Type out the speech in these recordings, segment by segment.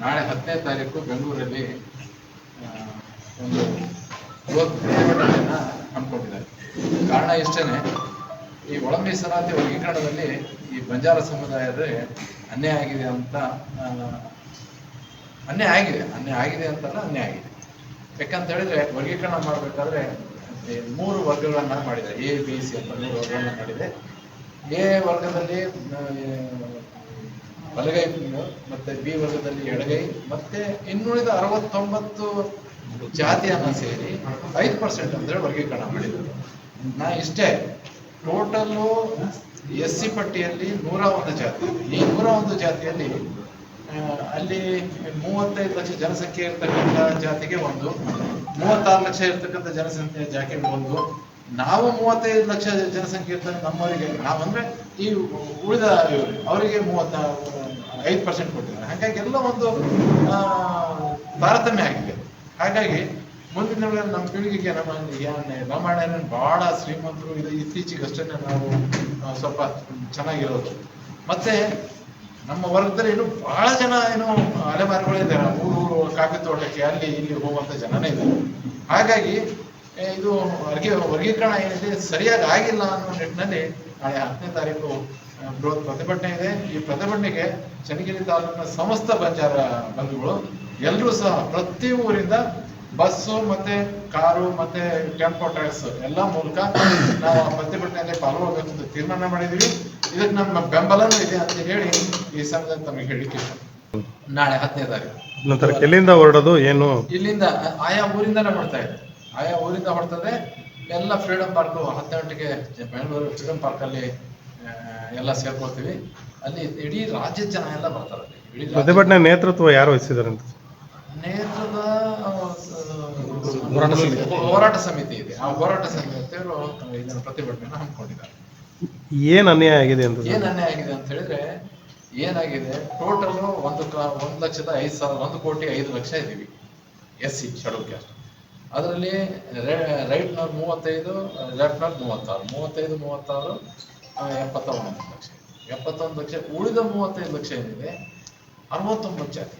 ನಾಳೆ ಹತ್ತನೇ ತಾರೀಕು ಬೆಂಗಳೂರಲ್ಲಿ ಒಂದು ಬೃಹತ್ ಪ್ರತಿಭಟನೆಯನ್ನ ಹಮ್ಮಿಕೊಂಡಿದ್ದಾರೆ. ಕಾರಣ ಇಷ್ಟೇನೆ ಈ ಒಳಂಬಿ ಮೀಸಲಾತಿ ವರ್ಗೀಕರಣದಲ್ಲಿ ಈ ಬಂಜಾರ ಸಮುದಾಯದ ಅನ್ಯಾಯ ಆಗಿದೆ ಅಂತ ಅನ್ಯಾಯ ಆಗಿದೆ ಅನ್ಯಾಯ ಆಗಿದೆ ಅಂತಲ್ಲ ಅನ್ಯಾಯ ಆಗಿದೆ. ಯಾಕಂತ ಹೇಳಿದ್ರೆ ವರ್ಗೀಕರಣ ಮಾಡಬೇಕಾದ್ರೆ ಮೂರು ವರ್ಗಗಳನ್ನ ಮಾಡಿದೆ ಎ ಬಿ ಸಿ ಅಂತ ಮೂರು ವರ್ಗಗಳನ್ನ ಮಾಡಿದೆ ಎ ವರ್ಗದಲ್ಲಿ ಬಲಗೈ ಮತ್ತೆ ಬಿ ವರ್ಗದಲ್ಲಿ ಎಡಗೈ, ಮತ್ತೆ ಇನ್ನುಳಿದ ಅರವತ್ತೊಂಬತ್ತು ಜಾತಿಯನ್ನ ಸೇರಿ ಐದು ಪರ್ಸೆಂಟ್ ಅಂದ್ರೆ ವರ್ಗೀಕರಣ ಮಾಡಿದ್ರು. ನಾ ಇಷ್ಟೇ ಟೋಟಲ್ಲು ಎಸ್ ಸಿ ಪಟ್ಟಿಯಲ್ಲಿ ನೂರ ಒಂದು ಜಾತಿ. ಈ ನೂರ ಒಂದು ಜಾತಿಯಲ್ಲಿ ಅಲ್ಲಿ ಮೂವತ್ತೈದು ಲಕ್ಷ ಜನಸಂಖ್ಯೆ ಇರ್ತಕ್ಕಂಥ ಜಾತಿಗೆ ಒಂದು, ಮೂವತ್ತಾರು ಲಕ್ಷ ಇರ್ತಕ್ಕಂಥ ಜನಸಂಖ್ಯೆ ಜಾತಿಗೆ ಒಂದು. ನಾವು ಮೂವತ್ತೈದು ಲಕ್ಷ ಜನಸಂಖ್ಯೆ ಇರ್ತಕ್ಕಂಥ ನಮ್ಮವರಿಗೆ ನಾವಂದ್ರೆ ಈ ಉಳಿದ ಅವರಿಗೆ ಮೂವತ್ತ ಐದು ಪರ್ಸೆಂಟ್ ಕೊಟ್ಟಿದ್ದಾರೆ. ಹಾಗಾಗಿ ಎಲ್ಲ ಒಂದು ತಾರತಮ್ಯ ಆಗಿದೆ. ಹಾಗಾಗಿ ಮುಂದಿನ ದಿನಗಳಲ್ಲಿ ನಮ್ಮ ಪೀಳಿಗೆಗೆ ನಮ್ಮ ರಾಮಾಯಣ ಬಹಳ ಶ್ರೀಮಂತರು ಇದು. ಇತ್ತೀಚೆಗಷ್ಟೇ ನಾವು ಸ್ವಲ್ಪ ಚೆನ್ನಾಗಿರೋದು. ಮತ್ತೆ ನಮ್ಮ ವರ್ಗದಲ್ಲಿ ಏನು ಬಹಳ ಜನ ಏನು ಅಲೆಮಾರಿಗಳಿದ್ದಾರೆ ಊರು ಊರು, ಕಾಫಿ ತೋಟಕ್ಕೆ, ಅಲ್ಲಿ, ಇಲ್ಲಿ ಹೋಗುವಂತ ಜನನೇ ಇದ್ದಾರೆ. ಹಾಗಾಗಿ ಇದು ವರ್ಗೀ ವರ್ಗೀಕರಣ ಏನಿದೆ, ಸರಿಯಾಗಿ ಆಗಿಲ್ಲ ಅನ್ನೋ ನಿಟ್ಟಿನಲ್ಲಿ ನಾಳೆ ಹತ್ತನೇ ತಾರೀಕು ಬೃಹತ್ ಪ್ರತಿಭಟನೆ ಇದೆ. ಈ ಪ್ರತಿಭಟನೆಗೆ ಚನ್ನಗಿರಿ ತಾಲೂಕಿನ ಸಮಸ್ತ ಬಂಜಾರ ಬಂಧುಗಳು ಎಲ್ಲರೂ ಸಹ ಪ್ರತಿ ಊರಿಂದ ಬಸ್ಸು ಮತ್ತೆ ಕಾರು ಮತ್ತೆ ಟೆಂಪೋ ಟ್ರಾಕ್ಸ್ ಎಲ್ಲ ಮೂಲಕ ನಾವು ಆ ಪ್ರತಿಭಟನೆಯಲ್ಲಿ ಪಾಲ್ಗೊಳ್ಬೇಕು ಅಂತ ತೀರ್ಮಾನ ಮಾಡಿದೀವಿ ಇದಕ್ಕೆ ನಮ್ಮ ಬೆಂಬಲನೂ ಇದೆ ಅಂತ ಹೇಳಿ ಈ ಸಮಯದಲ್ಲಿ ತಮಗೆ ಹೇಳಿಕೆ. ನಾಳೆ ಹತ್ತನೇ ತಾರೀಕು. ನಂತರ ಎಲ್ಲಿಂದ ಹೊರಡೋದು ಏನು? ಇಲ್ಲಿಂದ ಆಯಾ ಊರಿಂದನೇ ಹೊರಡ್ತಾ ಇದೆ. ಆಯಾ ಊರಿಂದ ಹೊರಡ್ತದೆ. ಎಲ್ಲ ಫ್ರೀಡಮ್ ಪಾರ್ಕ್ ಹತ್ತು ಗಂಟೆಗೆ ಬೆಂಗಳೂರು ಫ್ರೀಡಮ್ ಪಾರ್ಕಲ್ಲಿ ಎಲ್ಲ ಸೇರ್ಕೊಳ್ತೀವಿ. ಅಲ್ಲಿ ಇಡೀ ರಾಜ್ಯದ ಜನ ಎಲ್ಲ ಬರ್ತಾರೆ. ಇಡೀ ಪ್ರತಿಭಟನೆ ನೇತೃತ್ವ ಯಾರು ವಹಿಸಿದ್ದಾರೆ ಅಂತ ನೇತೃತ್ವ ಹೋರಾಟ ಸಮಿತಿ. ಹೋರಾಟ ಸಮಿತಿ ಇದೆ. ಆ ಹೋರಾಟ ಸಮಿತಿಯವರು ಇದನ್ನು ಪ್ರತಿಭಟನೆಯನ್ನು ಹಮ್ಮಿಕೊಂಡಿದ್ದಾರೆ ಏನ್ ಅನ್ಯಾಯ ಆಗಿದೆ ಅಂತ ಏನ್ ಅನ್ಯಾಯ ಆಗಿದೆ ಅಂತ ಹೇಳಿದ್ರೆ ಏನಾಗಿದೆ? ಟೋಟಲ್ ಒಂದು ಕ- ಒಂದು ಲಕ್ಷದ ಐದು ಸಾವಿರ ಒಂದು ಕೋಟಿ ಐದು ಲಕ್ಷ ಇದೀವಿ. ಎಸ್ ಸಿ ಶೆಡ್ಯೂಲ್ ಕ್ಯಾಸ್ಟ್ ಅದರಲ್ಲಿ ರೈಟ್ನವ್ರು ಮೂವತ್ತೈದು ಲೆಫ್ಟ್ನವ್ರು ಮೂವತ್ತಾರು. ಮೂವತ್ತೈದು, ಮೂವತ್ತಾರು ಎಪ್ಪತ್ತೊಂಬತ್ತು ಲಕ್ಷ. ಎಪ್ಪತ್ತೊಂದು ಲಕ್ಷ. ಉಳಿದ ಮೂವತ್ತೈದು ಲಕ್ಷ ಏನಿದೆ? ಅರವತ್ತೊಂಬತ್ತು ಜಾತಿ.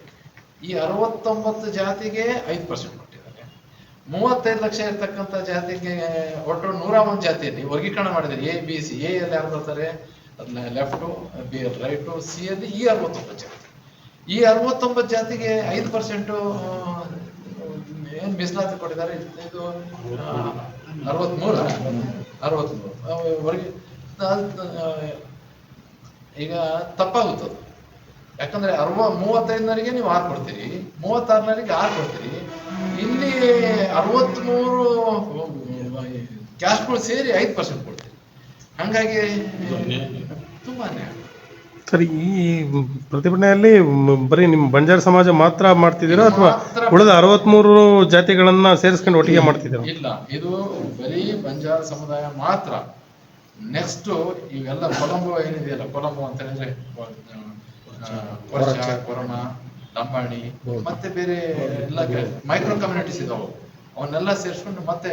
ಈ ಅರವತ್ತೊಂಬತ್ತು ಜಾತಿಗೆ ಐದು ಪರ್ಸೆಂಟ್ ಕೊಟ್ಟಿದ್ದಾರೆ. ಮೂವತ್ತೈದು ಲಕ್ಷ ಇರ್ತಕ್ಕಂಥ ಜಾತಿಗೆ ಒಟ್ಟು ನೂರ ಒಂದು ಜಾತಿಯಲ್ಲಿ ವರ್ಗೀಕರಣ ಮಾಡಿದ್ದಾರೆ. A, B, C. ಎ ಅಲ್ಲಿ ಯಾರು ಬರ್ತಾರೆ? ಲೆಫ್ಟು, ಬಿ, ರೈಟು, ಸಿ ಅಲ್ಲಿ ಈ ಅರವತ್ತೊಂಬತ್ತು ಜಾತಿ. ಈ ಅರವತ್ತೊಂಬತ್ತು ಜಾತಿಗೆ ಐದು ಪರ್ಸೆಂಟು ಏನು ಮೀಸಲಾತಿ ಕೊಟ್ಟಿದ್ದಾರೆ ಇದು ಅರವತ್ಮೂರು ಈಗ ತಪ್ಪಾಗುತ್ತದೆ ಯಾಕಂದ್ರೆ ಅರವ ಮೂವತ್ತೈದನವರಿಗೆ ನೀವು ಆರು ಕೊಡ್ತೀರಿ ಮೂವತ್ತಾರನವರಿಗೆ ಆರು ಕೊಡ್ತೀರಿ ಇಲ್ಲಿ ಅರವತ್ಮೂರು ಕ್ಯಾಶ್ಗಳು ಸೇರಿ ಐದು ಪರ್ಸೆಂಟ್ ಕೊಡ್ತೀರಿ ಹಂಗಾಗಿ ತುಂಬಾನೇ ಸರ್ ಈ ಪ್ರತಿಭಟನೆಯಲ್ಲಿ ಬರೀ ನಿಮ್ಮ ಬಂಜಾರ ಸಮಾಜ ಮಾತ್ರ ಮಾಡ್ತಿದ್ದೀರಾ ಅಥವಾ ಉಳಿದ ಅರವತ್ಮೂರು ಜಾತಿಗಳನ್ನ ಸೇರಿಸ್ಕೊಂಡು ಒಟ್ಟಿಗೆ ಮಾಡ್ತಿದ್ದೀರಾ? ಇಲ್ಲ. ಇದು ಬರೀ ಬಂಜಾರ ಸಮುದಾಯ ಮಾತ್ರ. ನೆಕ್ಸ್ಟ್ ಇವೆಲ್ಲ ಕೊಲಂಬೋ ಏನಿದೆಯಲ್ಲ ಕೊಲಂಬೋ ಅಂತ ಹೇಳಿದ್ರೆ ಕೊರೋನಾ ಕೊರಮ ಲಂಬಾಣಿ ಮತ್ತೆ ಬೇರೆ ಎಲ್ಲ ಮೈಕ್ರೋ ಕಮ್ಯುನಿಟೀಸ್ ಇದಾವೆ. ಅವನ್ನೆಲ್ಲ ಸೇರಿಸ್ಕೊಂಡು ಮತ್ತೆ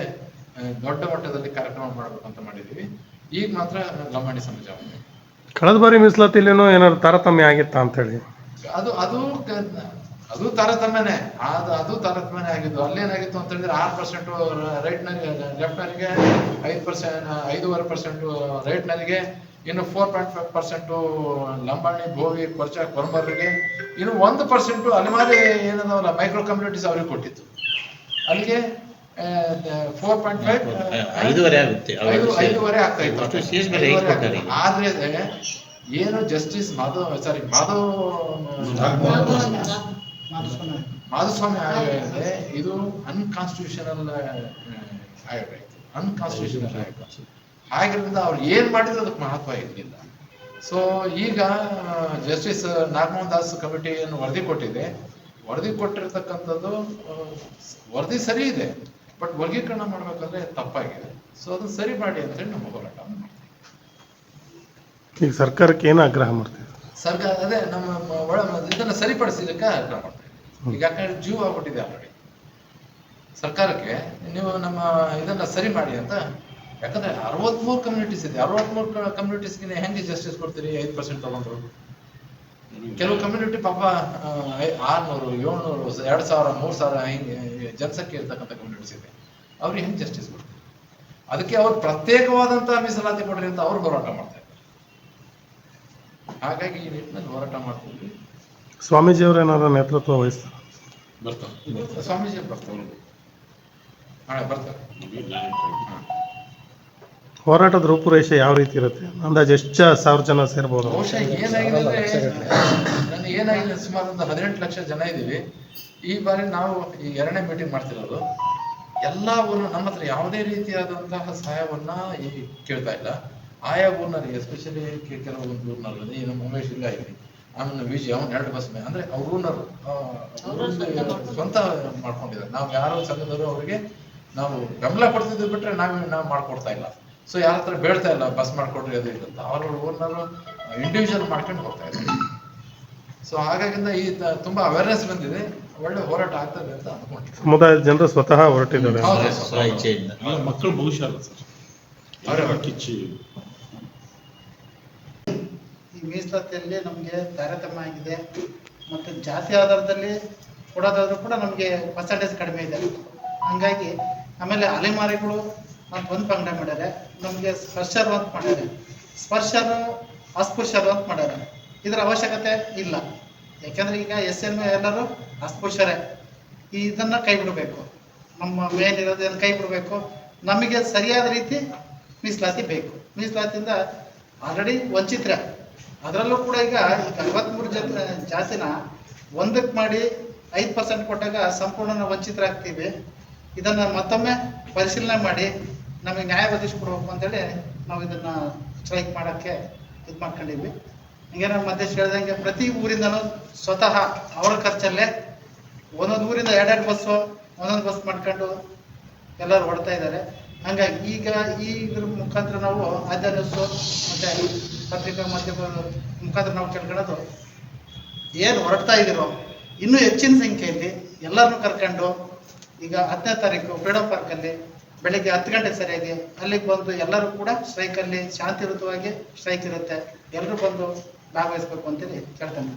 ದೊಡ್ಡ ಮಟ್ಟದಲ್ಲಿ ಕಾರ್ಯಕ್ರಮ ಮಾಡಬೇಕು ಅಂತ ಮಾಡಿದೀವಿ ಈಗ ಮಾತ್ರ ಲಂಬಾಣಿ ಸಮಾಜ. ಕಳೆದ ಬಾರಿ ಮೀಸಲಾತಿಲೇನೋ ಏನಾದ್ರು ತಾರತಮ್ಯ ಆಗಿತ್ತ ಅಂತ ಹೇಳಿ ಅದು ಅದು ಅದು ತಾರತಮ್ಯನೇ. ಅದು ಅದು ತಾರತಮ್ಯನೇ ಆಗಿದ್ದು. ಅಲ್ಲೇನಾಗಿತ್ತು ಅಂತ ಹೇಳಿದ್ರೆ ಆರು ಪರ್ಸೆಂಟ್ ರೈಟ್ ನರಿಗೆ ಲೆಫ್ಟ್ ನರಿಗೆ ಐದು ಪರ್ಸೆಂಟ್ ಐದೂವರೆ ಪರ್ಸೆಂಟ್ ರೈಟ್ ನರಿಗೆ ಇನ್ನು four point five percent Lambani Bhovi Korcha ಕೊರಂಬರ್ರಿಗೆ ಇನ್ನು ಒಂದು ಪರ್ಸೆಂಟು ಅಲೆಮಾರಿ ಏನದವಲ್ಲ ಮೈಕ್ರೋ ಕಮ್ಯುನಿಟೀಸ್ ಅವ್ರಿಗೆ ಕೊಟ್ಟಿತ್ತು. ಅಲ್ಲಿಗೆ ಫೋರ್ ಪಾಯಿಂಟ್ ಫೈವ್ ಐದೂವರೆ ಆಗುತ್ತೆ. ಐದೂವರೆ ಆಗ್ತಾ ಇತ್ತು. ಆದ್ರೆ ಏನು ಜಸ್ಟಿಸ್ ಮಾಧವ್ ಸಾರಿ ಮಾಧವ್ ಮಾಧುಸ್ವಾಮಿ. ಆಯೋಗ ಇದೆ ಇದು ಅನ್ಕಾನ್ಸ್ಟಿಟ್ಯೂಷನಲ್ ಆಯೋಗ ಇದು ಅನ್ಕಾನ್ಸ್ಟಿಟ್ಯೂಷನಲ್ ಆಯೋಗ. ಹಾಗಿರೋದ್ರಿಂದ ಅವ್ರು ಏನ್ ಮಾಡಿದ್ರು ಅದಕ್ಕೆ ಮಹತ್ವ ಇರಲಿಲ್ಲ. ಸೊ ಈಗ ಜಸ್ಟಿಸ್ ನಾಗಮೋಹನ್ ದಾಸ್ ಕಮಿಟಿಯನ್ನು ವರದಿ ಕೊಟ್ಟಿದೆ. ವರದಿ ಕೊಟ್ಟಿರ್ತಕ್ಕಂಥದ್ದು ವರದಿ ಸರಿ ಇದೆ. ಬಟ್ ವರ್ಗೀಕರಣ ಮಾಡ್ಬೇಕಾದ್ರೆ ತಪ್ಪಾಗಿದೆ. ಸೊ ಅದನ್ನ ಸರಿ ಮಾಡಿ ಅಂತೇಳಿ ನಮ್ಮ ಹೋರಾಟ ಮಾಡ್ತೀವಿ. ಈಗ ಸರ್ಕಾರಕ್ಕೆ ಏನು ಆಗ್ರಹ ಮಾಡ್ತೀವಿ ಸರ್ಕಾರ ಅದೇ ನಮ್ಮ ಒಳ ಇದನ್ನ ಸರಿಪಡಿಸಿದಕ್ಕೆ ಆಗ್ರಹ ಮಾಡ್ತೀವಿ. ಈಗ ಯಾಕಂದ್ರೆ ಜೀವ ಆಗ್ಬಿಟ್ಟಿದೆ ಆಲ್ರೆಡಿ ಸರ್ಕಾರಕ್ಕೆ ನೀವು ನಮ್ಮ ಇದನ್ನ ಸರಿ ಮಾಡಿ ಅಂತ ಯಾಕಂದ್ರೆ ಅರವತ್ಮೂರು ಕಮ್ಯುನಿಟೀಸ್ ಇದೆ. ಅರವತ್ಮೂರು ಕಮ್ಯುನಿಟೀಸ್ಗೆ ಹೆಂಗೆ ಜಸ್ಟಿಸ್ ಕೊಡ್ತೀರಿ? ಐದು ಪರ್ಸೆಂಟ್ ತಗೊಂಡ್ರು. ಕೆಲವು ಕಮ್ಯುನಿಟಿ ಪಾಪ ಆರ್ನೂರು ಏಳ್ನೂರು ಎರಡ್ ಸಾವಿರ ಮೂರ್ ಸಾವಿರ ಹಿಂಗೆ ಜನಸಂಖ್ಯೆ ಇರ್ತಕ್ಕಂಥ ಕಮ್ಯುನಿಟೀಸ್ ಇದೆ. ಅವ್ರಿಗೆ ಹೆಂಗೆ ಜಸ್ಟಿಸ್ ಕೊಡ್ತಾರೆ? ಅದಕ್ಕೆ ಅವ್ರು ಪ್ರತ್ಯೇಕವಾದಂತಹ ಮೀಸಲಾತಿ ಕೊಡ್ರಿ ಅಂತ ಅವ್ರು ಹೋರಾಟ ಮಾಡ್ತಾ ಇದ್ದಾರೆ. ಹಾಗಾಗಿ ಈ ನಿಟ್ಟಿನಲ್ಲಿ ಹೋರಾಟ ಮಾಡ್ತೀವಿ ಸ್ವಾಮೀಜಿ ಸ್ವಾಮೀಜಿಯವರು ಏನಾದ್ರು ನೇತೃತ್ವ ವಹಿಸ್ತಾರೆ? ಸ್ವಾಮೀಜಿ ಬರ್ತಾರೆ. ಬರ್ತಾರೆ. ಹೋರಾಟದ ರೂಪುರೇಷೆ ಯಾವ ರೀತಿ ಇರುತ್ತೆ? ಅಂದಾಜು ಎಷ್ಟು ಜ- ಸಾವಿರ ಜನ ಸೇರ್ಬೋದು? ಬಹುಶಃ ಏನಾಗಿದೆ ಅಂದ್ರೆ ನನಗೆ ಏನಾಗಿದೆ ಸುಮಾರು ಒಂದು ಹದಿನೆಂಟು ಲಕ್ಷ ಜನ ಇದ್ದೀವಿ. ಈ ಬಾರಿ ನಾವು ಈ ಎರಡನೇ ಮೀಟಿಂಗ್ ಮಾಡ್ತಿರೋದು. ಎಲ್ಲ ಊರು ನಮ್ಮ ಹತ್ರ ಯಾವುದೇ ರೀತಿಯಾದಂತಹ ಸಹಾಯವನ್ನ ಈ ಕೇಳ್ತಾ ಇಲ್ಲ. ಆಯಾ ಊರಿನಲ್ಲಿ ಎಸ್ಪೆಷಲಿ ಕೆಲವೊಂದು ಊರಿನಲ್ಲಿ ಏನು ಉಮೇಶ್ ಇಲ್ಲ ಇಲ್ಲಿ. ಆಮೇಲೆ ವಿಜಿ ಅವನು ಎರಡು ಬಸ್ ಮೇಲೆ ಅಂದ್ರೆ ಅವ್ರ ಊರಿನವರು. ಆ, ಅವ್ರದ್ದು ಸ್ವಂತ ಮಾಡ್ಕೊಂಡಿದ್ದಾರೆ. ನಾವು ಯಾರೋ ಸಂಘದವರು ಅವರಿಗೆ ನಾವು ಬೆಂಬಲ ಕೊಡ್ತಿದ್ದು ಬಿಟ್ರೆ ನಾವು ನಾವು ಮಾಡ್ಕೊಡ್ತಾ ಇಲ್ಲ. ಸೊ ಯಾರ ಹತ್ರ ಬೇಡ್ತಾ ಇಲ್ಲ ಬಸ್ ಮಾಡ್ಕೊಡ್ರಿ ಅದು ಇಲ್ಲ ಅಂತ. ಅವ್ರ ಓನರ್ ಇಂಡಿವಿಜುವಲ್ ಮಾಡ್ಕೊಂಡು ಹೋಗ್ತಾ ಇದ್ದಾರೆ. ಸೊ ಹಾಗಾಗಿಂದ ಈ ತುಂಬಾ ಅವೇರ್ನೆಸ್ ಬಂದಿದೆ. ಒಳ್ಳೆ ಹೋರಾಟ ಆಗ್ತದೆ ಅಂತ ಸಮುದಾಯದ ಜನರು ಸ್ವತಃ ಹೊರಟಿದ್ದಾರೆ. ಮಕ್ಕಳು ಭವಿಷ್ಯ ಅಲ್ಲ ಸರ್? ಅವರ ಕಿಚ್ಚಿ. ಈ ಮೀಸಲಾತಿಯಲ್ಲಿ ನಮಗೆ ತಾರತಮ್ಯ ಆಗಿದೆ. ಮತ್ತು ಜಾತಿ ಆಧಾರದಲ್ಲಿ ಕೊಡೋದಾದ್ರೂ ಕೂಡ ನಮಗೆ ಪರ್ಸೆಂಟೇಜ್ ಕಡಿಮೆ ಇದೆ. ಹಂಗಾಗಿ ಆಮೇಲೆ ಅಲೆಮಾರಿಗಳು ಅಂತ ಒಂದು ಪಂಗಡ ಮಾಡ್ಯಾರೆ. ನಮಗೆ ಸ್ಪರ್ಶರು ಅಂತ ಮಾಡ್ಯಾರೆ. ಸ್ಪರ್ಶರು ಅಸ್ಪೃಶ್ಯರು ಅಂತ ಮಾಡ್ಯಾರೆ. ಇದರ ಅವಶ್ಯಕತೆ ಇಲ್ಲ. ಯಾಕೆಂದ್ರೆ ಈಗ ಎಸ್ ಎನ್ ಎಲ್ಲರೂ ಅಸ್ಪೃಶ್ಯರೇ. ಇದನ್ನು ಕೈ ಬಿಡಬೇಕು. ನಮ್ಮ ಮೇನ್ ಇರೋದನ್ನ ಕೈ ಬಿಡಬೇಕು. ನಮಗೆ ಸರಿಯಾದ ರೀತಿ ಮೀಸಲಾತಿ ಬೇಕು. ಮೀಸಲಾತಿಯಿಂದ ಆಲ್ರೆಡಿ ವಂಚಿತ್ರ. ಅದರಲ್ಲೂ ಕೂಡ ಈಗ ಅರವತ್ಮೂರು ಜನ ಜಾತಿನ ಒಂದಕ್ಕೆ ಮಾಡಿ ಐದು ಪರ್ಸೆಂಟ್ ಕೊಟ್ಟಾಗ ಸಂಪೂರ್ಣ ನಾವು ವಂಚಿತರಾಗ್ತೀವಿ. ಇದನ್ನ ಮತ್ತೊಮ್ಮೆ ಪರಿಶೀಲನೆ ಮಾಡಿ. ನಮಗೆ ನ್ಯಾಯ ಒದಗಿಸ್ಕೊಡ್ಬೇಕು ಅಂತೇಳಿ ನಾವು ಇದನ್ನ ಸ್ಟ್ರೈಕ್ ಮಾಡೋಕ್ಕೆ ಇದು ಮಾಡ್ಕೊಂಡಿದ್ವಿ. ಹಿಂಗೆ ನಮ್ಮ ಮಧ್ಯೆ ಹೇಳ್ದಂಗೆ ಪ್ರತಿ ಊರಿಂದನೂ ಸ್ವತಃ ಅವರ ಖರ್ಚಲ್ಲೇ ಒಂದೊಂದು ಊರಿಂದ ಎರಡೆರಡು ಬಸ್ಸು ಒಂದೊಂದು ಬಸ್ ಮಾಡ್ಕೊಂಡು ಎಲ್ಲರೂ ಹೊಡ್ತಾ ಇದ್ದಾರೆ. ಹಂಗಾಗಿ ಈಗ ಈ ಇದ್ರ ಮುಖಾಂತರ ನಾವು ಆದ್ಯ ನ್ಯೂಸು ಮತ್ತೆ ಪತ್ರಿಕಾ ಮಾಧ್ಯಮದ ಮುಖಾಂತರ ನಾವು ಕೇಳ್ಕೊಳ್ಳೋದು ಏನು ಹೊರಡ್ತಾ ಇದ್ದೀರೋ ಇನ್ನೂ ಹೆಚ್ಚಿನ ಸಂಖ್ಯೆಯಲ್ಲಿ ಎಲ್ಲರನ್ನೂ ಕರ್ಕೊಂಡು ಈಗ ಹತ್ತನೇ ತಾರೀಕು ಫ್ರೀಡಮ್ ಪಾರ್ಕಲ್ಲಿ ಬೆಳಿಗ್ಗೆ ಹತ್ತು ಗಂಟೆ ಸರಿಯಾಗಿ ಅಲ್ಲಿಗೆ ಬಂದು ಎಲ್ಲರೂ ಕೂಡ ಸ್ಟ್ರೈಕಲ್ಲಿ ಶಾಂತಿಯುತವಾಗಿ ಸ್ಟ್ರೈಕ್ ಇರುತ್ತೆ. ಎಲ್ಲರೂ ಬಂದು ಭಾಗವಹಿಸ್ಬೇಕು ಅಂತೇಳಿ ಕೇಳ್ತಾನೆ